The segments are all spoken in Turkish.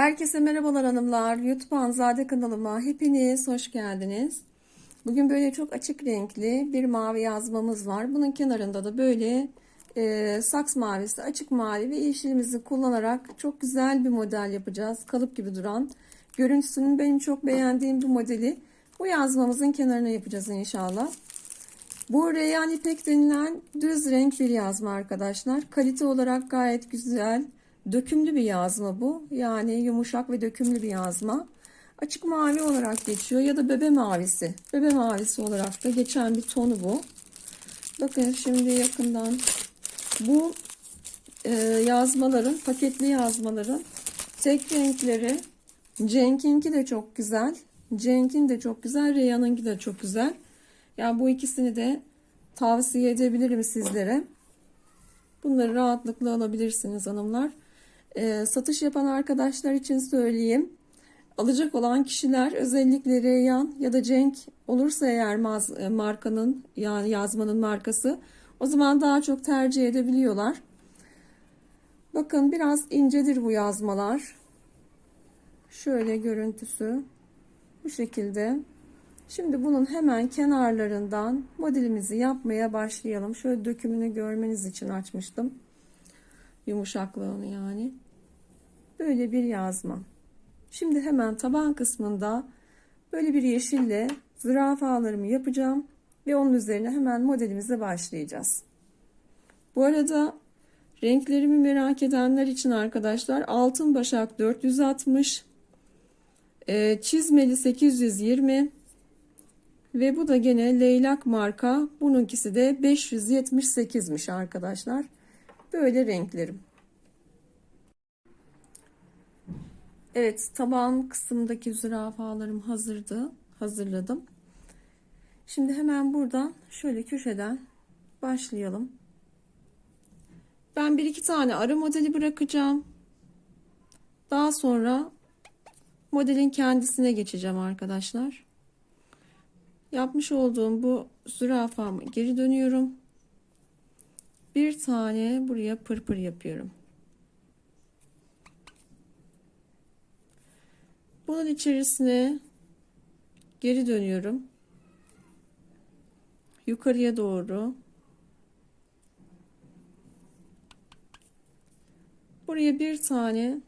Herkese merhabalar hanımlar. YouTube Anzade kanalıma hepiniz hoş geldiniz. Bugün böyle çok açık renkli bir mavi yazmamız var. Bunun kenarında da böyle e, saks mavisi, açık mavi ve yeşilimizi kullanarak çok güzel bir model yapacağız. Kalıp gibi duran. Görüntüsünün benim çok beğendiğim bu modeli bu yazmamızın kenarına yapacağız inşallah. Bu Reyhan İpek denilen düz renk bir yazma arkadaşlar. Kalite olarak gayet güzel. Dökümlü bir yazma bu. Yani yumuşak ve dökümlü bir yazma. Açık mavi olarak geçiyor ya da bebe mavisi. Bebe mavisi olarak da geçen bir tonu bu. Bakın şimdi yakından bu e, yazmaların, paketli yazmaların tek renkleri Cenk'inki de çok güzel. Cenk'in de çok güzel. Reyhan'ınki de çok güzel. Yani bu ikisini de tavsiye edebilirim sizlere. Bunları rahatlıkla alabilirsiniz hanımlar. Ee, satış yapan arkadaşlar için söyleyeyim. Alacak olan kişiler özellikle Reyhan ya da Cenk olursa eğer maz- e, markanın yani yazmanın markası o zaman daha çok tercih edebiliyorlar. Bakın biraz incedir bu yazmalar. Şöyle görüntüsü bu şekilde. Şimdi bunun hemen kenarlarından modelimizi yapmaya başlayalım. Şöyle dökümünü görmeniz için açmıştım. Yumuşaklığını yani. Böyle bir yazma. Şimdi hemen taban kısmında böyle bir yeşille zürafalarımı yapacağım. Ve onun üzerine hemen modelimize başlayacağız. Bu arada renklerimi merak edenler için arkadaşlar altın başak 460 e, çizmeli 820 ve bu da gene leylak marka. Bununkisi de 578'miş arkadaşlar. Böyle renklerim. Evet taban kısımdaki zürafalarım hazırdı. Hazırladım. Şimdi hemen buradan şöyle köşeden başlayalım. Ben bir iki tane ara modeli bırakacağım. Daha sonra modelin kendisine geçeceğim arkadaşlar. Yapmış olduğum bu zürafamı geri dönüyorum. Bir tane buraya pırpır yapıyorum. Bunun içerisine geri dönüyorum. Yukarıya doğru. Buraya bir tane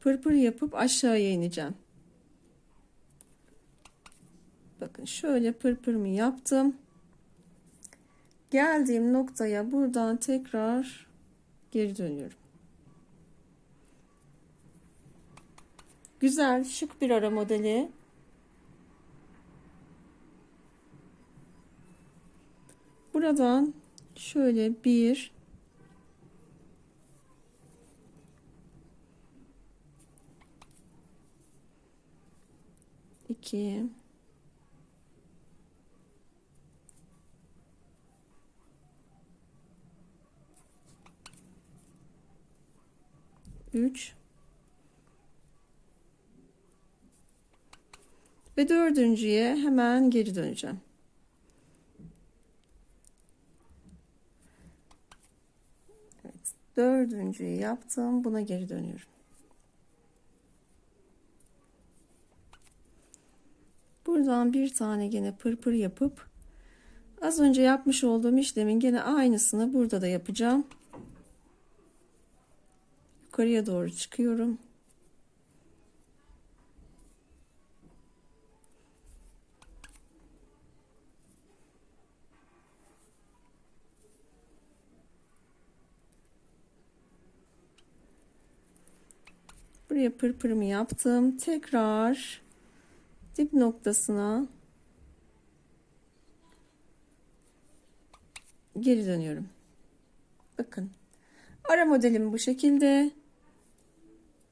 pırpır yapıp aşağıya ineceğim. Bakın şöyle pırpırımı yaptım. Geldiğim noktaya buradan tekrar geri dönüyorum. Güzel, şık bir ara modeli. Buradan şöyle bir iki 3 ve dördüncüye hemen geri döneceğim. Evet, dördüncüyü yaptım. Buna geri dönüyorum. Buradan bir tane gene pırpır yapıp az önce yapmış olduğum işlemin gene aynısını burada da yapacağım yukarıya doğru çıkıyorum. Buraya pırpırımı yaptım. Tekrar dip noktasına geri dönüyorum. Bakın. Ara modelim bu şekilde.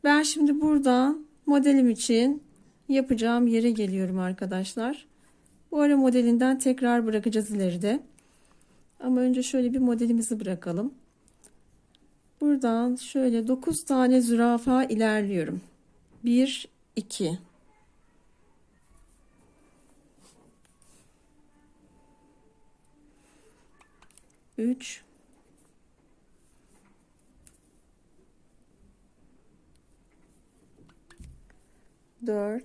Ben şimdi buradan modelim için yapacağım yere geliyorum arkadaşlar. Bu ara modelinden tekrar bırakacağız ileride. Ama önce şöyle bir modelimizi bırakalım. Buradan şöyle 9 tane zürafa ilerliyorum. 1 2 3 4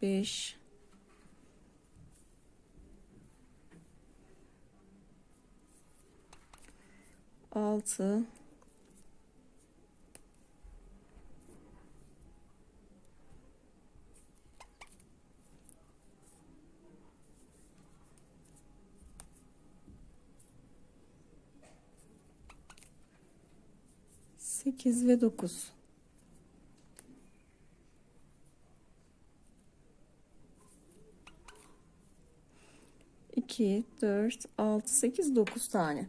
5 6 8 ve 9 2 4 6 8 9 tane.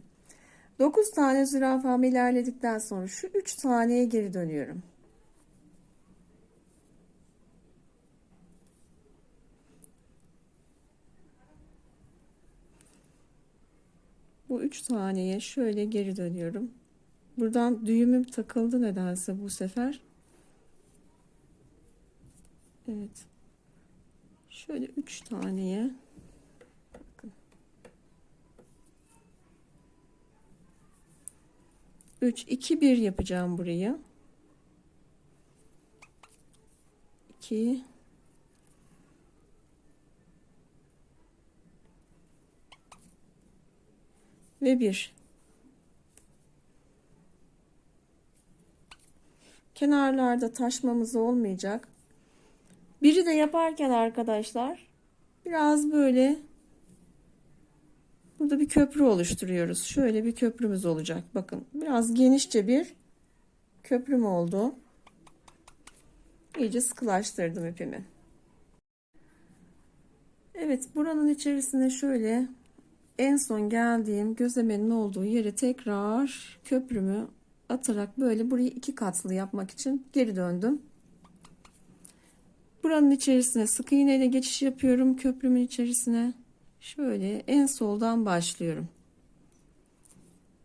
9 tane zürafamı ilerledikten sonra şu 3 taneye geri dönüyorum. Bu 3 taneye şöyle geri dönüyorum Buradan düğümüm takıldı nedense bu sefer. Evet. Şöyle üç taneye bakın. Üç, iki, bir yapacağım burayı. İki. Ve bir. Kenarlarda taşmamız olmayacak. Biri de yaparken arkadaşlar biraz böyle burada bir köprü oluşturuyoruz. Şöyle bir köprümüz olacak. Bakın biraz genişçe bir köprüm oldu. İyice sıkılaştırdım ipimi. Evet buranın içerisine şöyle en son geldiğim gözlemenin olduğu yere tekrar köprümü atarak böyle burayı iki katlı yapmak için geri döndüm. Buranın içerisine sık iğne ile geçiş yapıyorum köprümün içerisine. Şöyle en soldan başlıyorum.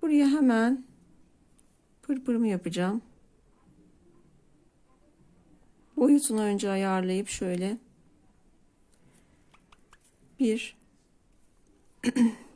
Buraya hemen pırpırımı yapacağım. Boyutunu önce ayarlayıp şöyle bir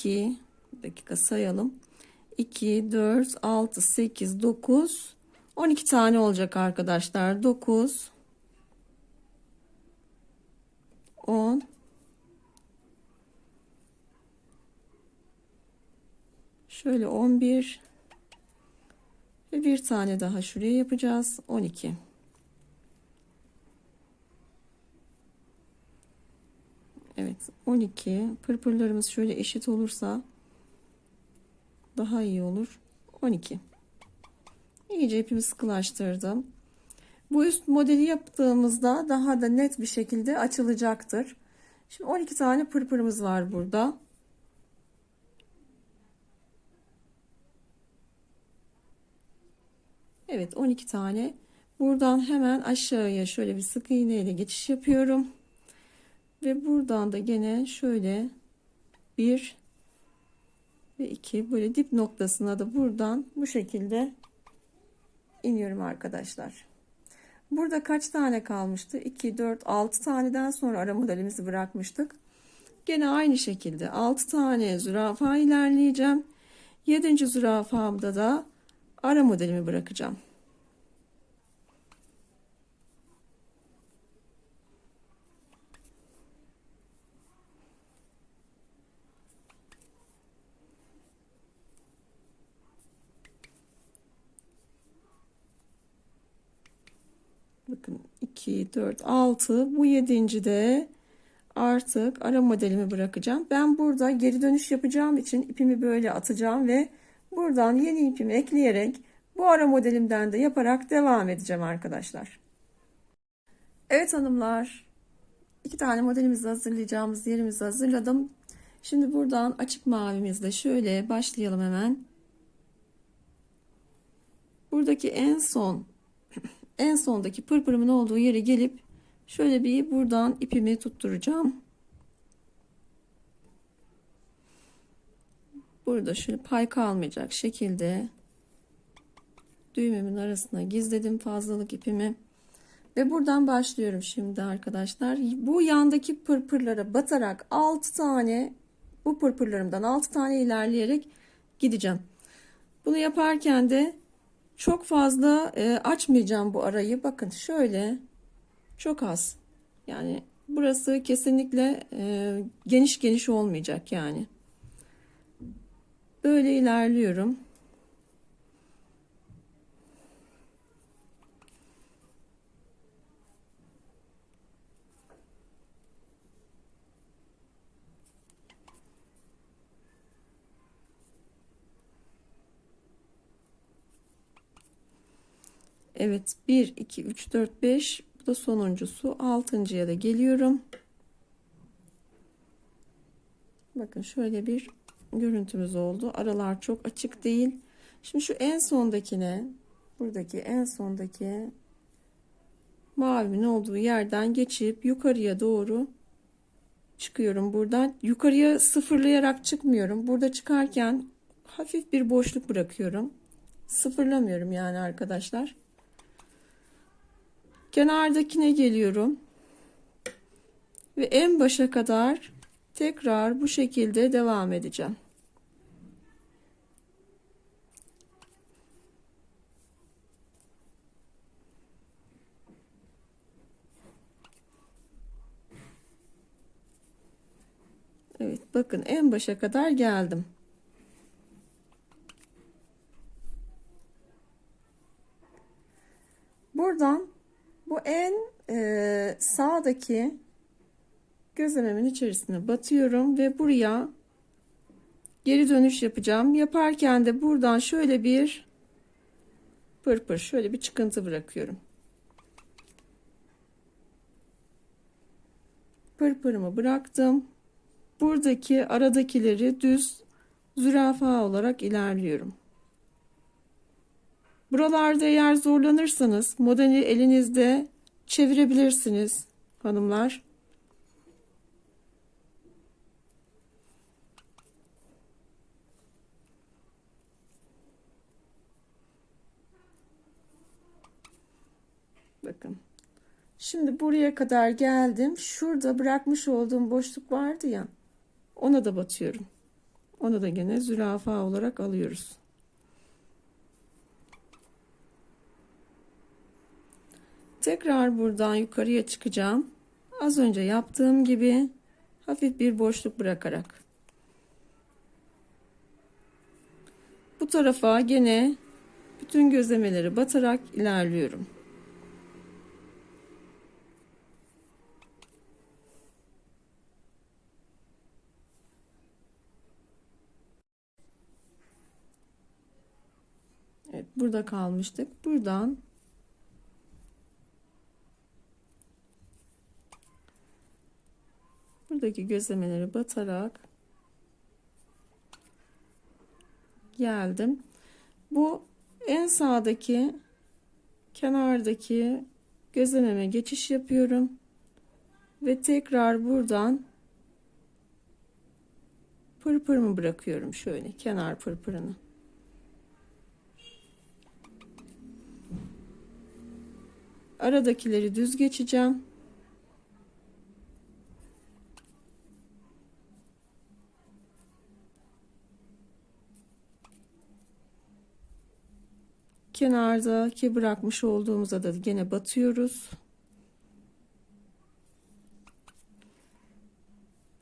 2 dakika sayalım. 2 4 6 8 9 12 tane olacak arkadaşlar. 9 10 Şöyle 11 ve bir tane daha şuraya yapacağız. 12 Evet 12 pırpırlarımız şöyle eşit olursa daha iyi olur. 12 iyice ipimi sıkılaştırdım. Bu üst modeli yaptığımızda daha da net bir şekilde açılacaktır. Şimdi 12 tane pırpırımız var burada. Evet 12 tane. Buradan hemen aşağıya şöyle bir sık iğne ile geçiş yapıyorum ve buradan da gene şöyle bir ve iki böyle dip noktasına da buradan bu şekilde iniyorum arkadaşlar. Burada kaç tane kalmıştı? 2, 4, 6 taneden sonra ara modelimizi bırakmıştık. Gene aynı şekilde 6 tane zürafa ilerleyeceğim. 7. zürafamda da ara modelimi bırakacağım. Bakın 2, 4, 6. Bu 7. de artık ara modelimi bırakacağım. Ben burada geri dönüş yapacağım için ipimi böyle atacağım ve buradan yeni ipimi ekleyerek bu ara modelimden de yaparak devam edeceğim arkadaşlar. Evet hanımlar. iki tane modelimizi hazırlayacağımız yerimizi hazırladım. Şimdi buradan açık mavimizle şöyle başlayalım hemen. Buradaki en son en sondaki pırpırımın olduğu yere gelip şöyle bir buradan ipimi tutturacağım. Burada şöyle pay kalmayacak şekilde düğmemin arasına gizledim fazlalık ipimi. Ve buradan başlıyorum şimdi arkadaşlar. Bu yandaki pırpırlara batarak 6 tane bu pırpırlarımdan 6 tane ilerleyerek gideceğim. Bunu yaparken de çok fazla e, açmayacağım bu arayı. Bakın şöyle çok az. Yani burası kesinlikle e, geniş geniş olmayacak yani. Böyle ilerliyorum. Evet 1 2 3 4 5 bu da sonuncusu altıncıya da geliyorum. Bakın şöyle bir görüntümüz oldu. Aralar çok açık değil. Şimdi şu en sondakine buradaki en sondaki mavimin olduğu yerden geçip yukarıya doğru çıkıyorum buradan. Yukarıya sıfırlayarak çıkmıyorum. Burada çıkarken hafif bir boşluk bırakıyorum. Sıfırlamıyorum yani arkadaşlar. Kenardakine geliyorum. Ve en başa kadar tekrar bu şekilde devam edeceğim. Evet bakın en başa kadar geldim. Buradan bu en e, sağdaki gözlememin içerisine batıyorum ve buraya geri dönüş yapacağım. Yaparken de buradan şöyle bir pırpır şöyle bir çıkıntı bırakıyorum. Pırpırımı bıraktım. Buradaki aradakileri düz zürafa olarak ilerliyorum. Buralarda eğer zorlanırsanız modeli elinizde çevirebilirsiniz hanımlar. Bakın. Şimdi buraya kadar geldim. Şurada bırakmış olduğum boşluk vardı ya. Ona da batıyorum. Onu da gene zürafa olarak alıyoruz. Tekrar buradan yukarıya çıkacağım. Az önce yaptığım gibi hafif bir boşluk bırakarak. Bu tarafa gene bütün gözlemeleri batarak ilerliyorum. Evet, burada kalmıştık. Buradan buradaki gözlemeleri batarak geldim. Bu en sağdaki kenardaki gözlememe geçiş yapıyorum ve tekrar buradan pırpırımı bırakıyorum şöyle kenar pırpırını. Aradakileri düz geçeceğim. Kenardaki bırakmış olduğumuza da gene batıyoruz.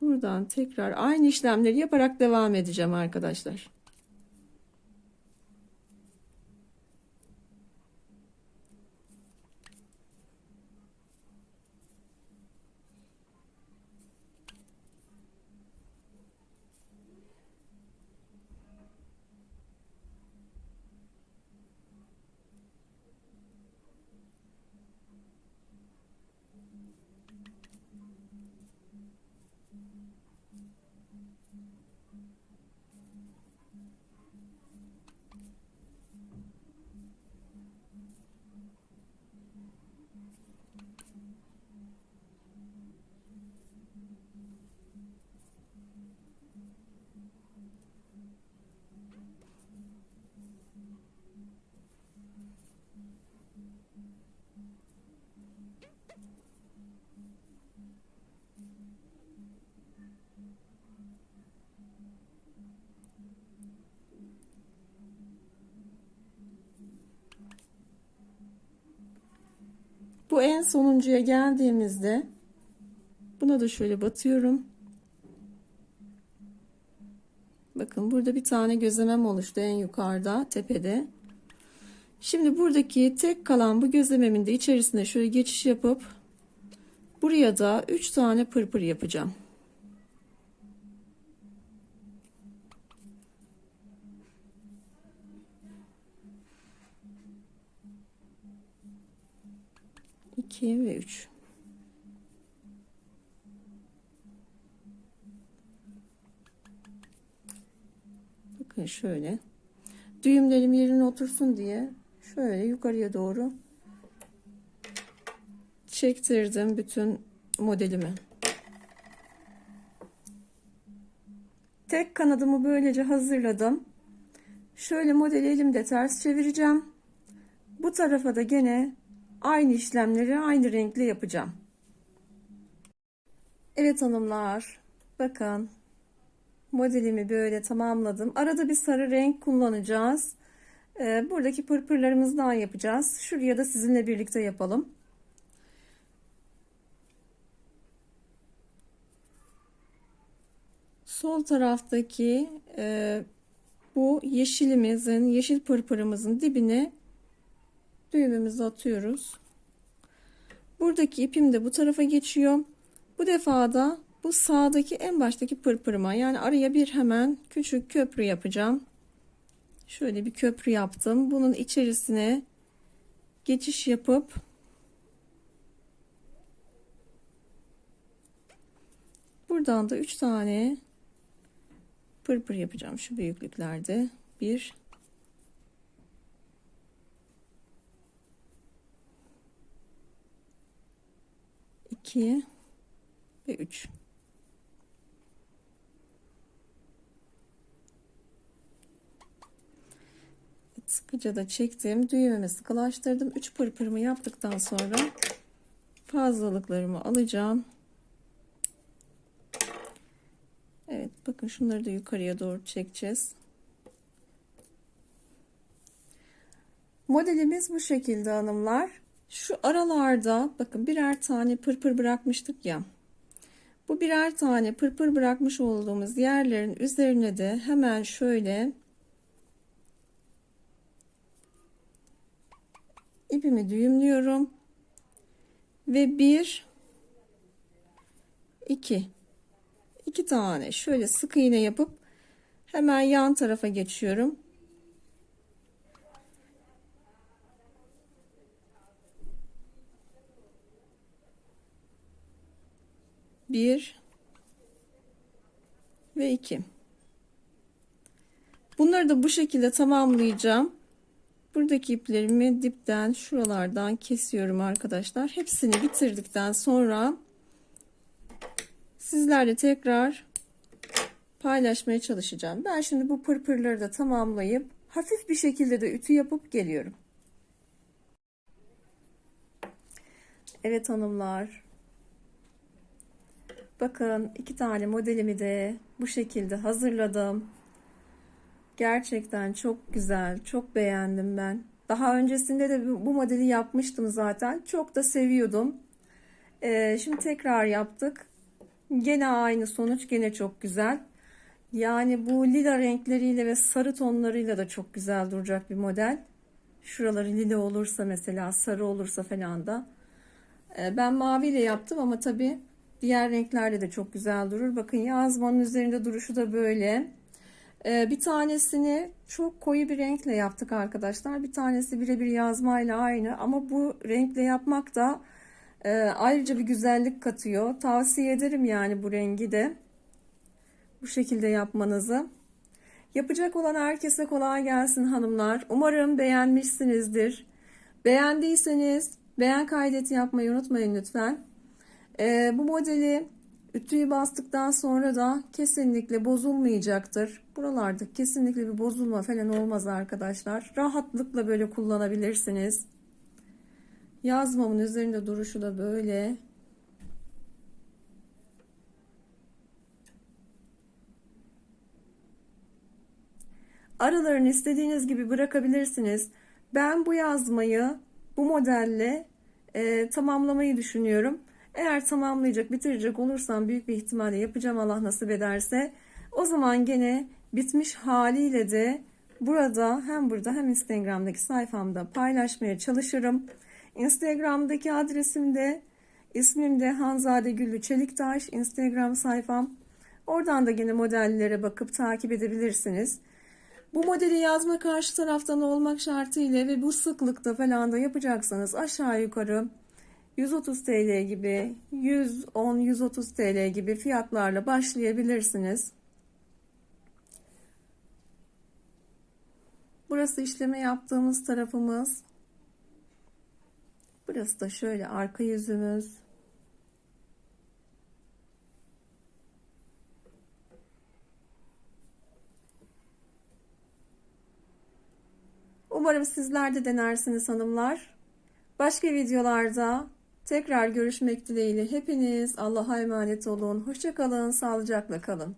Buradan tekrar aynı işlemleri yaparak devam edeceğim arkadaşlar. Bu en sonuncuya geldiğimizde buna da şöyle batıyorum. Bakın burada bir tane gözlemem oluştu en yukarıda tepede. Şimdi buradaki tek kalan bu gözlememin de içerisine şöyle geçiş yapıp buraya da 3 tane pırpır yapacağım. İki ve üç. Bakın şöyle. Düğümlerim yerine otursun diye şöyle yukarıya doğru çektirdim bütün modelimi. Tek kanadımı böylece hazırladım. Şöyle modeli elimde ters çevireceğim. Bu tarafa da gene aynı işlemleri aynı renkle yapacağım. Evet hanımlar bakın modelimi böyle tamamladım. Arada bir sarı renk kullanacağız. Ee, buradaki pırpırlarımızdan yapacağız. Şuraya da sizinle birlikte yapalım. Sol taraftaki e, bu yeşilimizin, yeşil pırpırımızın dibine düğümümüzü atıyoruz. Buradaki ipim de bu tarafa geçiyor. Bu defa da bu sağdaki en baştaki pırpırıma yani araya bir hemen küçük köprü yapacağım. Şöyle bir köprü yaptım. Bunun içerisine geçiş yapıp buradan da 3 tane pırpır yapacağım şu büyüklüklerde. 1 2 ve 3 sıkıca da çektim düğümümü sıkılaştırdım. 3 pırpırımı yaptıktan sonra fazlalıklarımı alacağım. Evet bakın şunları da yukarıya doğru çekeceğiz. Modelimiz bu şekilde hanımlar şu aralarda bakın birer tane pırpır bırakmıştık ya. Bu birer tane pırpır bırakmış olduğumuz yerlerin üzerine de hemen şöyle ipimi düğümlüyorum. Ve bir iki. İki tane. Şöyle sık iğne yapıp hemen yan tarafa geçiyorum bir ve iki. Bunları da bu şekilde tamamlayacağım. Buradaki iplerimi dipten şuralardan kesiyorum arkadaşlar. Hepsini bitirdikten sonra sizlerle tekrar paylaşmaya çalışacağım. Ben şimdi bu pırpırları da tamamlayıp hafif bir şekilde de ütü yapıp geliyorum. Evet hanımlar bakın iki tane modelimi de bu şekilde hazırladım Gerçekten çok güzel, çok beğendim ben. Daha öncesinde de bu modeli yapmıştım zaten. Çok da seviyordum. Ee, şimdi tekrar yaptık. Gene aynı sonuç, gene çok güzel. Yani bu lila renkleriyle ve sarı tonlarıyla da çok güzel duracak bir model. Şuraları lila olursa mesela, sarı olursa falan da. Ee, ben maviyle yaptım ama tabii diğer renklerle de çok güzel durur. Bakın yazmanın üzerinde duruşu da böyle. Ee, bir tanesini çok koyu bir renkle yaptık arkadaşlar. Bir tanesi birebir yazmayla aynı ama bu renkle yapmak da e, ayrıca bir güzellik katıyor. Tavsiye ederim yani bu rengi de bu şekilde yapmanızı. Yapacak olan herkese kolay gelsin hanımlar. Umarım beğenmişsinizdir. Beğendiyseniz beğen kaydeti yapmayı unutmayın lütfen. Ee, bu modeli Ütüyü bastıktan sonra da kesinlikle bozulmayacaktır. Buralarda kesinlikle bir bozulma falan olmaz arkadaşlar. Rahatlıkla böyle kullanabilirsiniz. Yazmamın üzerinde duruşu da böyle. Aralarını istediğiniz gibi bırakabilirsiniz. Ben bu yazmayı bu modelle e, tamamlamayı düşünüyorum. Eğer tamamlayacak, bitirecek olursam büyük bir ihtimalle yapacağım Allah nasip ederse. O zaman gene bitmiş haliyle de burada hem burada hem Instagram'daki sayfamda paylaşmaya çalışırım. Instagram'daki adresim de ismim de Hanzade Güllü Çeliktaş Instagram sayfam. Oradan da gene modellere bakıp takip edebilirsiniz. Bu modeli yazma karşı taraftan olmak şartıyla ve bu sıklıkta falan da yapacaksanız aşağı yukarı 130 TL gibi 110-130 TL gibi fiyatlarla başlayabilirsiniz. Burası işleme yaptığımız tarafımız. Burası da şöyle arka yüzümüz. Umarım sizler de denersiniz hanımlar. Başka videolarda tekrar görüşmek dileğiyle hepiniz Allah'a emanet olun. Hoşçakalın, sağlıcakla kalın.